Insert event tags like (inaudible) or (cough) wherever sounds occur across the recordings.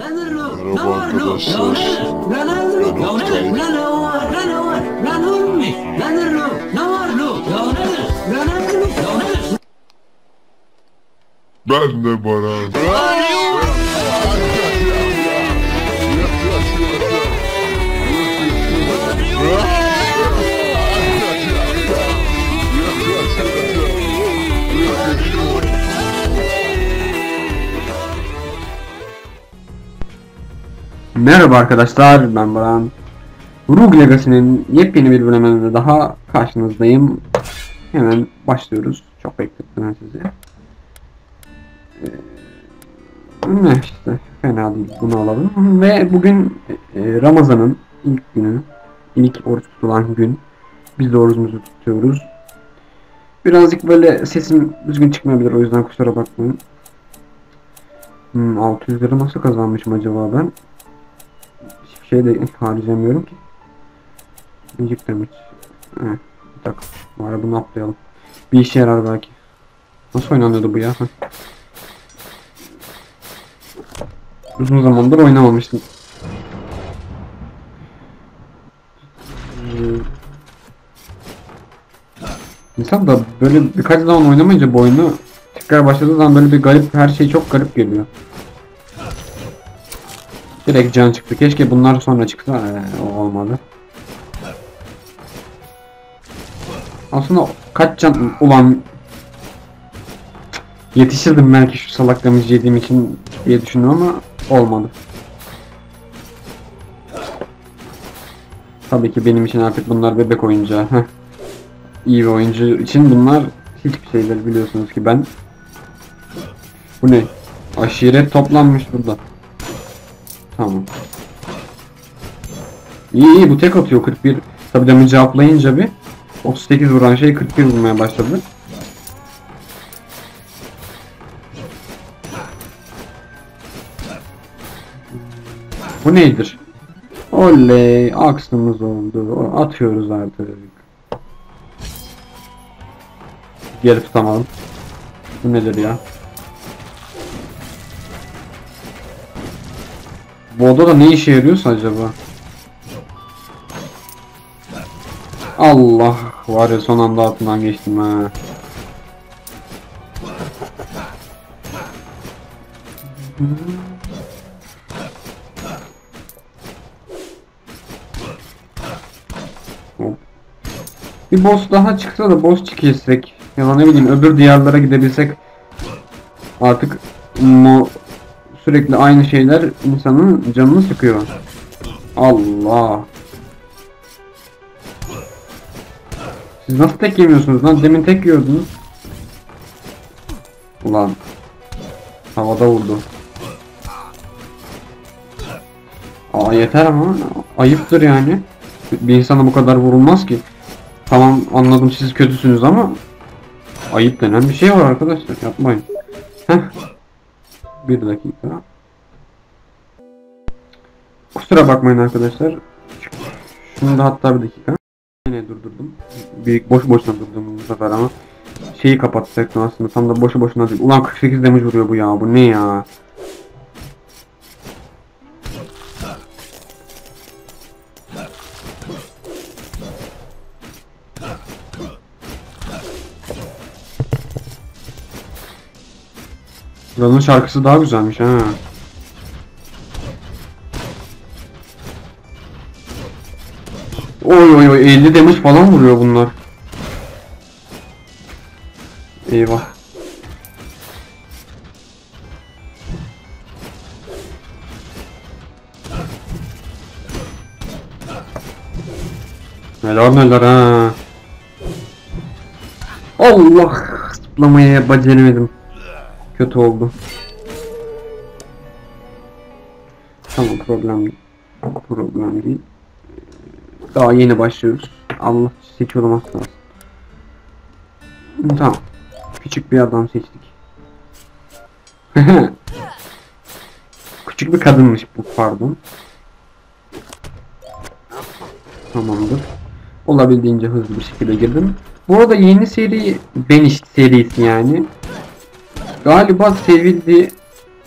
Merhaba arkadaşlar. Ben Oktay. Ben de Baran. Merhaba arkadaşlar ben Baran. Rogue Legacy'nin yepyeni bir bölümünde daha karşınızdayım. Hemen başlıyoruz. Çok beklettim ben sizi. Ee, ne işte fena değil bunu alalım. Ve bugün e, Ramazan'ın ilk günü. ilk oruç tutulan gün. Biz de orucumuzu tutuyoruz. Birazcık böyle sesim düzgün çıkmayabilir o yüzden kusura bakmayın. Hmm, 600 lira nasıl kazanmışım acaba ben? Hiçbir şey de harcamıyorum ki. Müzik demiş. Evet. Bir dakika. Var bunu atlayalım. Bir işe yarar belki. Nasıl oynanıyordu bu ya? Uzun zamandır oynamamıştım. Ee, İnsan da böyle birkaç zaman oynamayınca bu oyunu tekrar başladığı zaman böyle bir garip her şey çok garip geliyor. Direkt can çıktı. Keşke bunlar sonra çıksa. Ee, olmadı. Aslında kaç can ulan yetişirdim belki şu salak damage yediğim için diye düşündüm ama olmadı. Tabii ki benim için artık bunlar bebek oyuncağı. İyi bir oyuncu için bunlar hiçbir şeyler biliyorsunuz ki ben. Bu ne? Aşiret toplanmış burada. Tamam. İyi iyi bu tek atıyor 41. Tabi demin cevaplayınca bir 38 vuran şey 41 vurmaya başladı. Bu nedir? Oley aksımız oldu. Atıyoruz artık. Geri tutamadım. Bu nedir ya? Bu odada ne işe yarıyorsa acaba? Allah var ya son anda altından geçtim ha. Bir boss daha çıksa da boss çekilsek ya da ne bileyim öbür diyarlara gidebilsek artık mo sürekli aynı şeyler insanın canını sıkıyor. Allah. Siz nasıl tek yemiyorsunuz lan? Demin tek yiyordunuz. Ulan. Havada vurdu. Aa yeter ama ayıptır yani. Bir insana bu kadar vurulmaz ki. Tamam anladım siz kötüsünüz ama ayıp denen bir şey var arkadaşlar yapmayın. Heh. Bir dakika. Kusura bakmayın arkadaşlar. Şunu da hatta bir dakika. Yine durdurdum. Büyük boş boşuna durdum bu sefer ama şeyi kapatacaktım aslında tam da boşu boşuna değil. Ulan 48 damage vuruyor bu ya bu ne ya? Buranın şarkısı daha güzelmiş ha. Oy oy oy 50 damage falan vuruyor bunlar. Eyvah. Neler neler ha. Allah zıplamaya beceremedim. Kötü oldu. Tamam problem değil. Problem değil. Daha yeni başlıyoruz. Allah seçiyorum aslında. Tamam. Küçük bir adam seçtik. (laughs) Küçük bir kadınmış bu pardon. Tamamdır. Olabildiğince hızlı bir şekilde girdim. Bu arada yeni seri Banish serisi yani. Galiba sevildi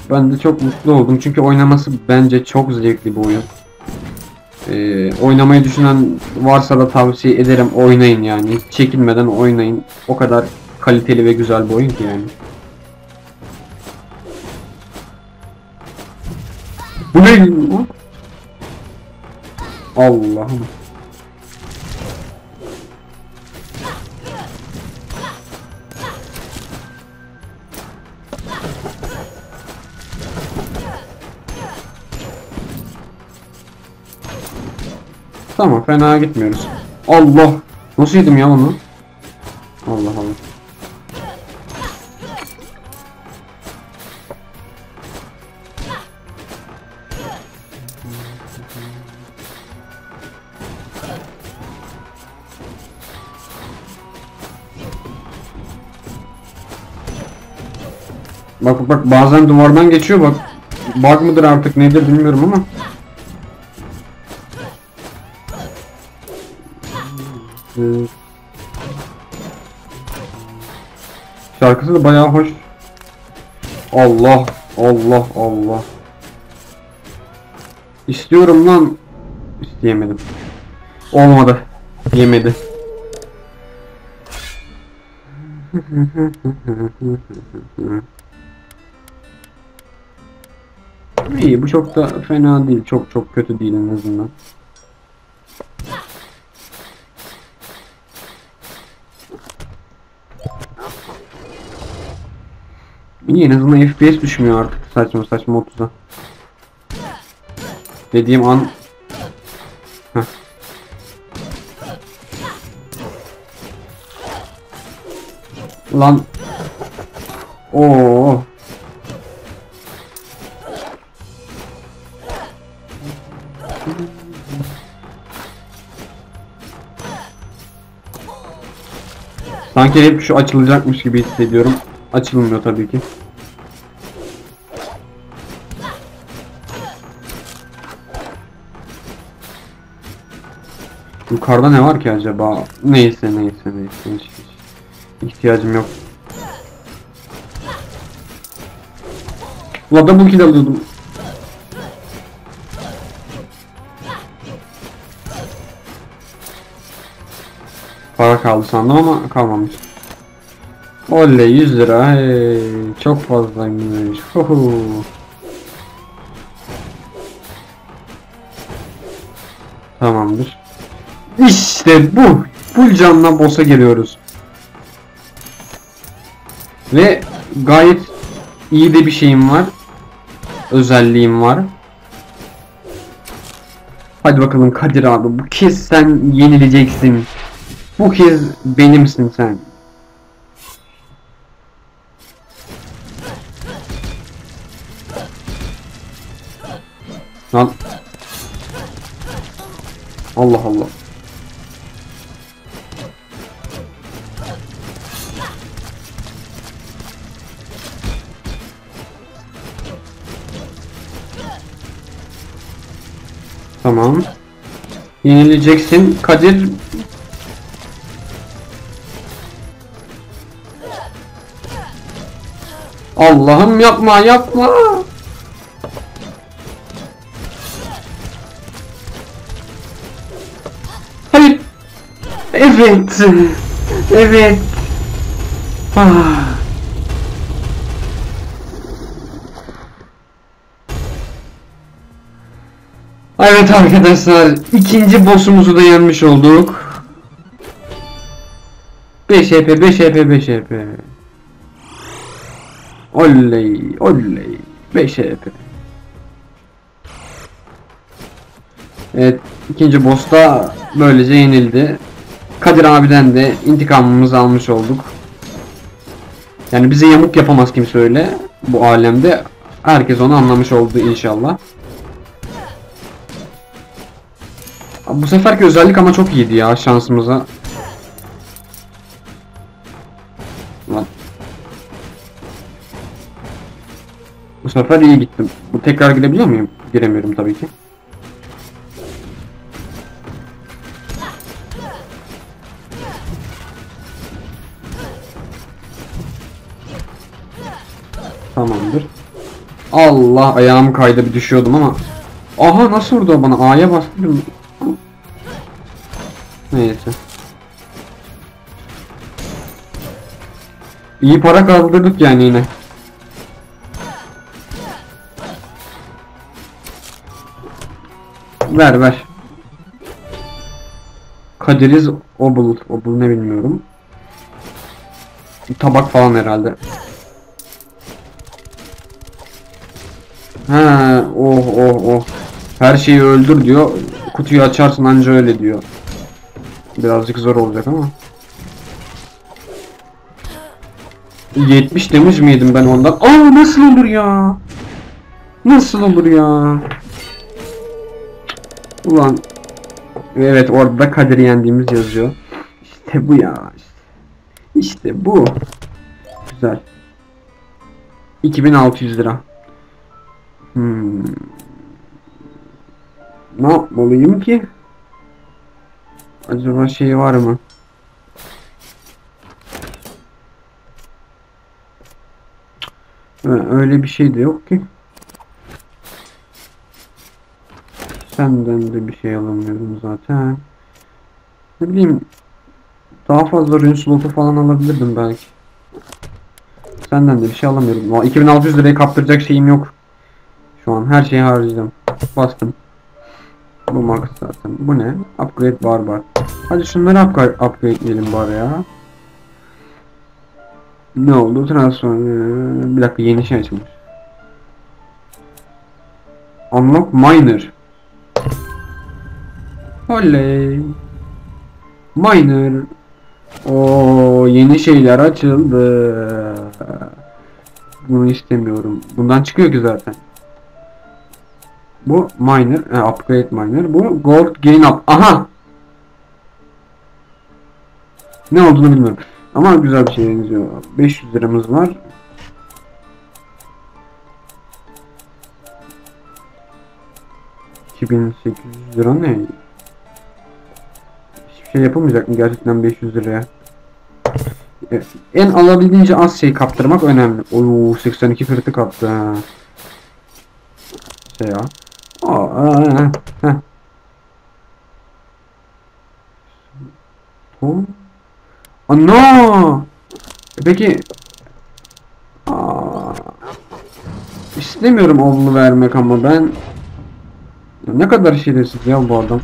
Ben de çok mutlu oldum çünkü oynaması bence çok zevkli bir oyun. Ee, oynamayı düşünen varsa da tavsiye ederim oynayın yani. Hiç çekinmeden oynayın. O kadar kaliteli ve güzel bir oyun ki yani. Bu ne? Allah'ım. Tamam fena gitmiyoruz. Allah! Nasıl yedim ya onu? Allah Allah. Bak bak bazen duvardan geçiyor bak. Bug mıdır artık nedir bilmiyorum ama. Şarkısı da bayağı hoş. Allah Allah Allah. İstiyorum lan. İsteyemedim. Olmadı. Yemedi. İyi bu çok da fena değil. Çok çok kötü değil en azından. İyi en azından FPS düşmüyor artık saçma saçma 30'a. Dediğim an Heh. Lan Oo Sanki hep şu açılacakmış gibi hissediyorum. Açılmıyor tabii ki. Yukarıda ne var ki acaba? Neyse neyse neyse. Hiç, hiç ihtiyacım yok. Ulan double kill alıyordum. Para kaldı sandım ama kalmamış. Oley 100 lira. Hey, çok fazlaymış. Huhu. Tamamdır. İşte bu. Full canla boss'a geliyoruz. Ve gayet iyi de bir şeyim var. Özelliğim var. Hadi bakalım Kadir abi bu kez sen yenileceksin. Bu kez benimsin sen. Lan. Allah Allah. Tamam. Yenileceksin. Kadir Allah'ım yapma yapma. Evet. Evet. Ah. Evet arkadaşlar ikinci boss'umuzu da yenmiş olduk. 5 HP 5 HP 5 HP. Oley oley 5 HP. Evet ikinci boss da böylece yenildi. Kadir abiden de intikamımızı almış olduk. Yani bize yamuk yapamaz kimse öyle bu alemde. Herkes onu anlamış oldu inşallah. Bu seferki özellik ama çok iyiydi ya şansımıza. Bu sefer iyi gittim. Bu tekrar girebiliyor muyum? Giremiyorum tabii ki. Tamamdır. Allah ayağım kaydı bir düşüyordum ama. Aha nasıl vurdu bana? A'ya bastım. Neyse. İyi para kaldırdık yani yine. Ver ver. Kadiriz obul. Obul ne bilmiyorum. Tabak falan herhalde. Ha, oh oh oh. Her şeyi öldür diyor. Kutuyu açarsın anca öyle diyor. Birazcık zor olacak ama. 70 demiş miydim ben ondan? Aa nasıl olur ya? Nasıl olur ya? Ulan. Evet orada da Kadir yendiğimiz yazıyor. İşte bu ya. İşte bu. Güzel. 2600 lira. Hmm. Ne yapmalıyım ki? Acaba şey var mı? Öyle bir şey de yok ki. Senden de bir şey alamıyorum zaten. Ne bileyim daha fazla rune slotu falan alabilirdim belki. Senden de bir şey alamıyorum. Aa, 2600 lirayı kaptıracak şeyim yok. Şu an her şeyi harcayacağım. Bastım. Bu max zaten. Bu ne? Upgrade bar bar. Hadi şunları upgrade, upgrade'leyelim bari ya. Ne oldu? Transfer. Bir dakika yeni şey açılmış. Unlock Miner. Oley. Miner. O yeni şeyler açıldı. Bunu istemiyorum. Bundan çıkıyor ki zaten. Bu miner, e, upgrade miner. Bu gold gain up. Aha. Ne olduğunu bilmiyorum. Ama güzel bir şey benziyor. 500 liramız var. ...2800 lira ne? Hiçbir şey yapılmayacak mı gerçekten 500 liraya? E, En alabildiğince az şey kaptırmak önemli. Oo 82 kritik attı. Şey ya. Aa, heh. Tom. Ana! E Peki Aa, istemiyorum oğlunu vermek ama ben ne kadar şerefsiz ya bu adam.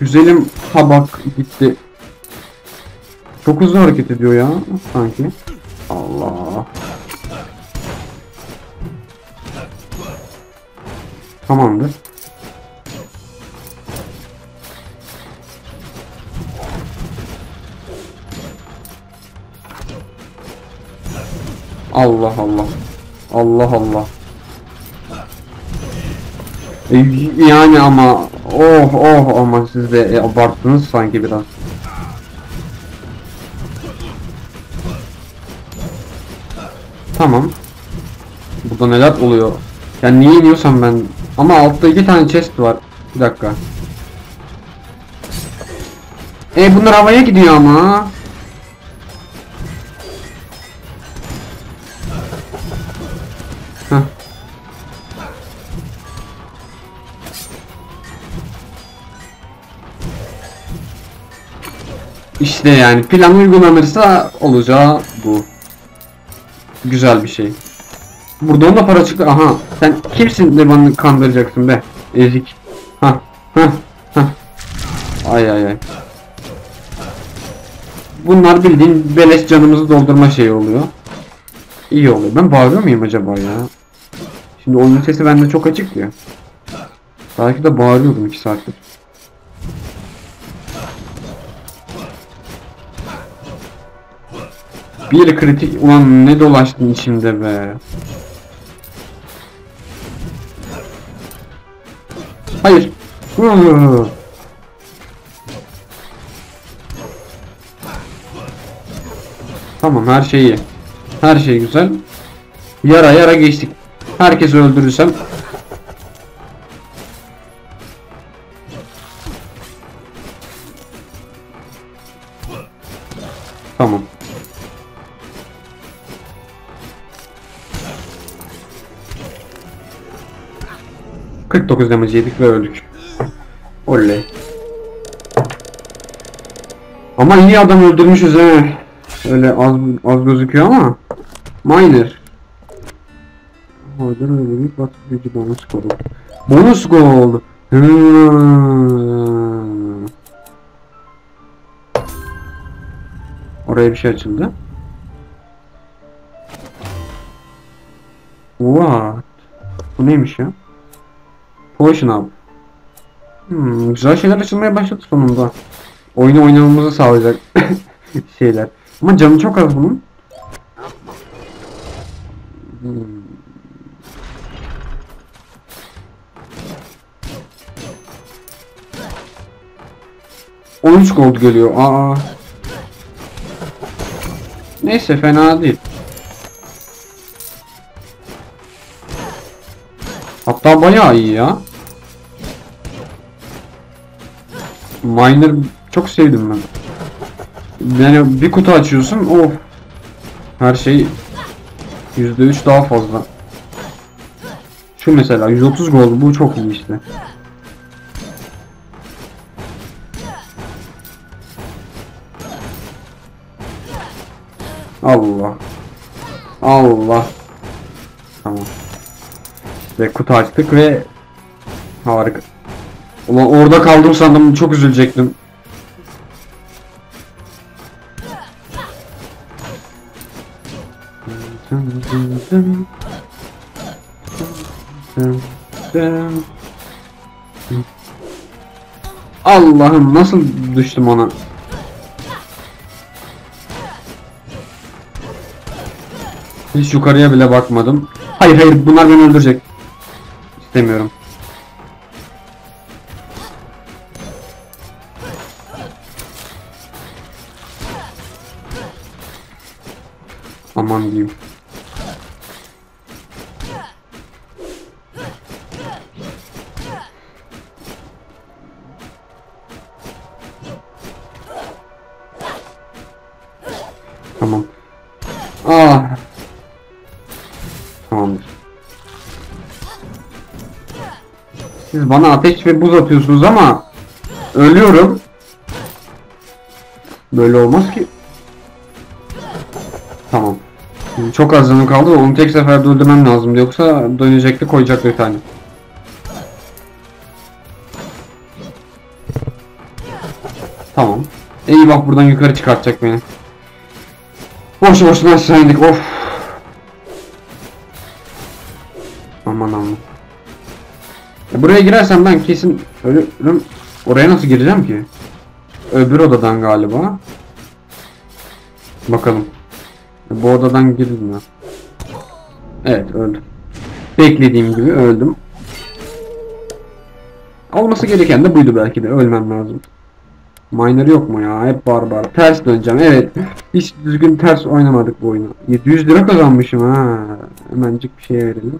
Güzelim tabak gitti. Çok hızlı hareket ediyor ya sanki. Allah. Tamamdır. Allah Allah. Allah Allah. E, Yani ama oh oh ama siz de e, abarttınız sanki biraz. Tamam. Burada neler oluyor? Yani niye iniyorsam ben ama altta iki tane chest var. Bir dakika. E bunlar havaya gidiyor ama. İşte yani plan uygulanırsa olacağı bu. Güzel bir şey. Buradan da para çıktı. Aha sen kimsin de bana kandıracaksın be. Ezik. Ha ha ha. Ay ay ay. Bunlar bildiğin beleş canımızı doldurma şeyi oluyor. İyi oluyor. Ben bağırıyor muyum acaba ya? Şimdi oyunun sesi bende çok açık ya. Belki de bağırıyordum 2 saattir. Bir kritik ulan ne dolaştın içimde be. Hayır. Tamam her şey iyi. Her şey güzel. Yara yara geçtik. Herkesi öldürürsem 49 damage yedik ve öldük. Oley. Ama iyi adam öldürmüşüz he. Öyle az az gözüküyor ama. Miner. Orada öyle bir batı gücü bonus kodu. Bonus gold. Hmm. Oraya bir şey açıldı. What? Bu neymiş ya? Potion up. Hmm, güzel şeyler açılmaya başladı sonunda. Oyunu oynamamızı sağlayacak (laughs) şeyler. Ama canı çok az bunun. Hmm. ...13 gold geliyor. Aa. Neyse fena değil. Hatta bayağı iyi ya. Miner çok sevdim ben. Yani bir kutu açıyorsun of. Her şey %3 daha fazla. Şu mesela 130 gol bu çok iyi işte. Allah. Allah. Tamam. Ve kutu açtık ve harika. Ulan orada kaldım sandım çok üzülecektim. Allah'ım nasıl düştüm ona? Hiç yukarıya bile bakmadım. Hayır hayır bunlar beni öldürecek. İstemiyorum. Aman diyeyim. Tamam. Ah. Tamamdır. Siz bana ateş ve buz atıyorsunuz ama ölüyorum. Böyle olmaz ki. Tamam. Çok az canım kaldı. Onu tek seferde öldürmem lazım. Yoksa dönecekti koyacak bir tane. Tamam. İyi bak buradan yukarı çıkartacak beni. Boşu boşuna aşağı indik. Of. Aman aman. Ya buraya girersem ben kesin ölürüm. Oraya nasıl gireceğim ki? Öbür odadan galiba. Bakalım. Bu odadan girdim ya. Evet öldüm. Beklediğim gibi öldüm. Olması gereken de buydu belki de ölmem lazım. Miner yok mu ya? Hep barbar. Ters döneceğim. Evet. Hiç düzgün ters oynamadık bu oyunu. 700 lira kazanmışım ha. Hemencik bir şey verelim.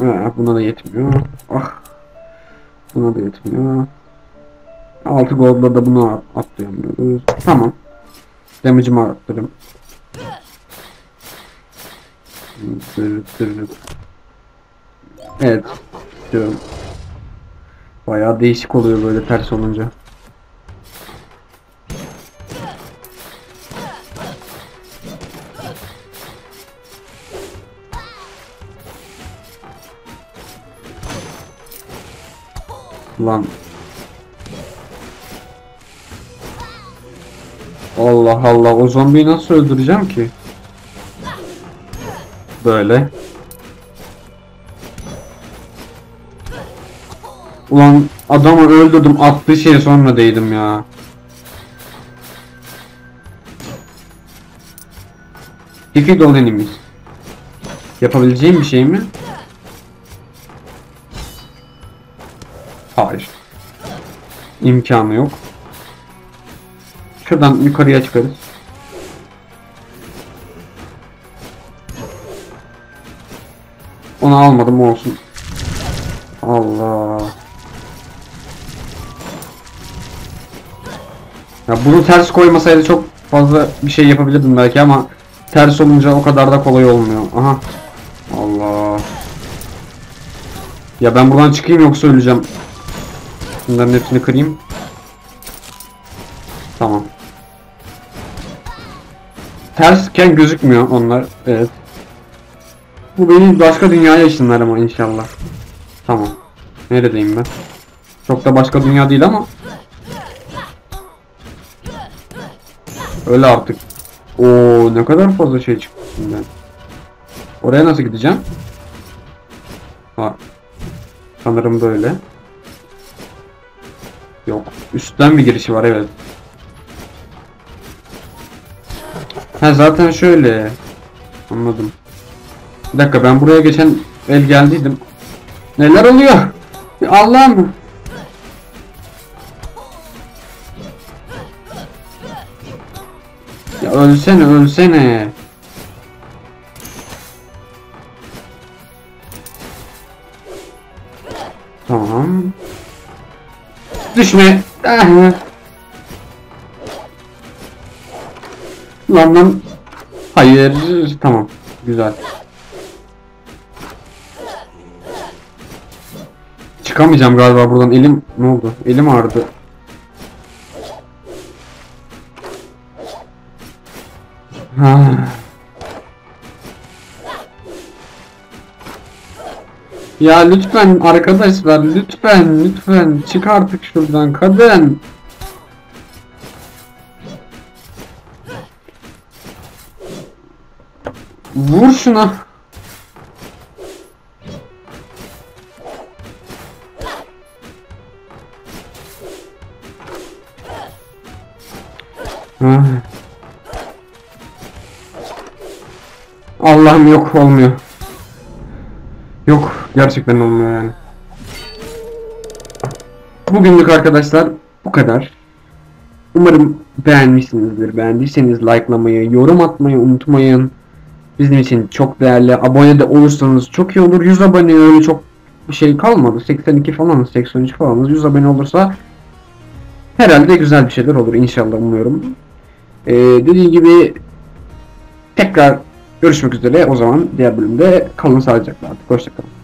Ha, buna da yetmiyor. Ah. Buna da yetmiyor. 6 gold'la da bunu atlayamıyoruz. Tamam. Damage'ımı arttırırım. Evet. Diyorum. Bayağı değişik oluyor böyle ters olunca. Lan. Allah Allah o zombiyi nasıl öldüreceğim ki? Böyle. Ulan adamı öldürdüm attığı şeye sonra değdim ya. Defeat all. Yapabileceğim bir şey mi? Hayır. İmkanı yok. Şuradan yukarıya çıkarız. Onu almadım olsun. Allah. Ya bunu ters koymasaydı çok fazla bir şey yapabilirdim belki ama ters olunca o kadar da kolay olmuyor. Aha. Allah. Ya ben buradan çıkayım yoksa öleceğim. Bunların hepsini kırayım. Tamam. Tersken gözükmüyor onlar. Evet. Bu beni başka dünyaya ışınlar ama inşallah. Tamam. Neredeyim ben? Çok da başka dünya değil ama. Öyle artık. Oo ne kadar fazla şey çıktı şimdiden. Oraya nasıl gideceğim? Ha. Sanırım böyle. Yok. Üstten bir girişi var evet. Ha zaten şöyle. Anladım. Bir dakika ben buraya geçen el geldiydim. Neler oluyor? Allah'ım. Ya ölsene ölsene. Tamam. Düşme. Ah. Lan lan. Hayır. Tamam. Güzel. Çıkamayacağım galiba buradan. Elim ne oldu? Elim ağrıdı. Ha. Ya lütfen arkadaşlar lütfen lütfen çık artık şuradan kadın. Vur şuna. Ah. Allah'ım yok olmuyor. Yok gerçekten olmuyor yani. Bugünlük arkadaşlar bu kadar. Umarım beğenmişsinizdir. Beğendiyseniz likelamayı, yorum atmayı unutmayın. Bizim için çok değerli. Abone de olursanız çok iyi olur. 100 abone öyle çok bir şey kalmadı. 82 falan, 83 falan. 100 abone olursa herhalde güzel bir şeyler olur inşallah umuyorum. Ee, dediğim gibi tekrar görüşmek üzere. O zaman diğer bölümde kalın sağlıcakla artık. Hoşçakalın.